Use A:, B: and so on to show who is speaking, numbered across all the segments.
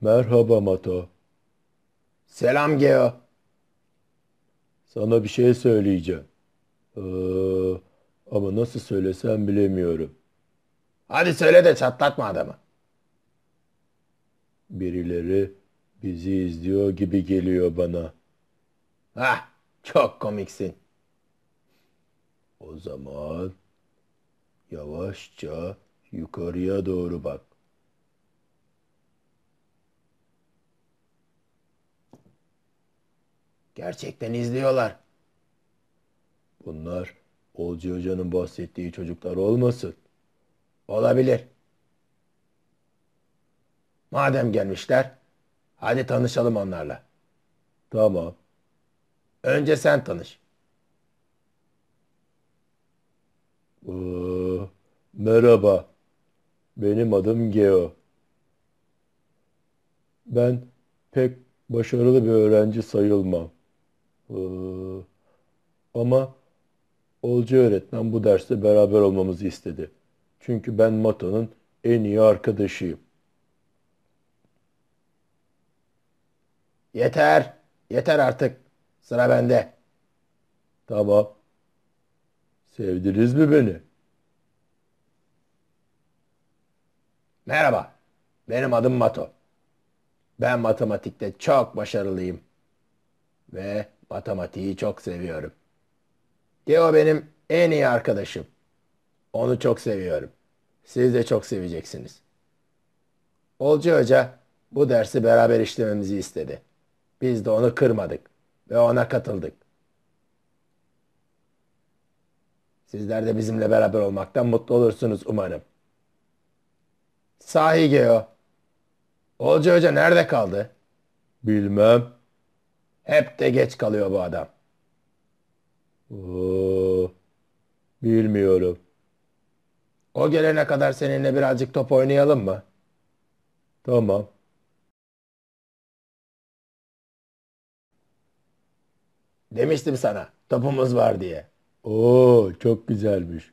A: Merhaba Mato.
B: Selam Geo.
A: Sana bir şey söyleyeceğim. Ee, ama nasıl söylesem bilemiyorum.
B: Hadi söyle de çatlatma adamı.
A: Birileri bizi izliyor gibi geliyor bana.
B: Hah, çok komiksin.
A: O zaman yavaşça yukarıya doğru bak.
B: Gerçekten izliyorlar.
A: Bunlar Olcu Hoca'nın bahsettiği çocuklar olmasın.
B: Olabilir. Madem gelmişler, hadi tanışalım onlarla.
A: Tamam.
B: Önce sen tanış.
A: Ee, merhaba. Benim adım Geo. Ben pek başarılı bir öğrenci sayılmam. Ee, ama Olcu öğretmen bu derste beraber olmamızı istedi. Çünkü ben Mato'nun en iyi arkadaşıyım.
B: Yeter, yeter artık. Sıra bende.
A: Tamam. Sevdiniz mi beni?
B: Merhaba, benim adım Mato. Ben matematikte çok başarılıyım. Ve matematiği çok seviyorum. Geo benim en iyi arkadaşım. Onu çok seviyorum. Siz de çok seveceksiniz. Olcu Hoca bu dersi beraber işlememizi istedi. Biz de onu kırmadık ve ona katıldık. Sizler de bizimle beraber olmaktan mutlu olursunuz umarım. Sahi Geo. Olcu Hoca nerede kaldı?
A: Bilmem.
B: Hep de geç kalıyor bu adam.
A: Oo, bilmiyorum.
B: O gelene kadar seninle birazcık top oynayalım mı?
A: Tamam.
B: Demiştim sana topumuz var diye.
A: Oo, çok güzelmiş.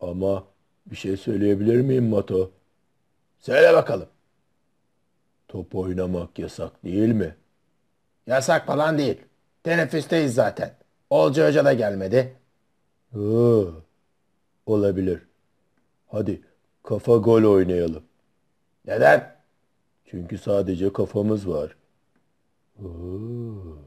A: Ama bir şey söyleyebilir miyim Mato?
B: Söyle bakalım.
A: Top oynamak yasak değil mi?
B: Yasak falan değil. Teneffüsteyiz zaten. Olcu Hoca da gelmedi.
A: Oo, olabilir. Hadi kafa gol oynayalım.
B: Neden?
A: Çünkü sadece kafamız var. Oo.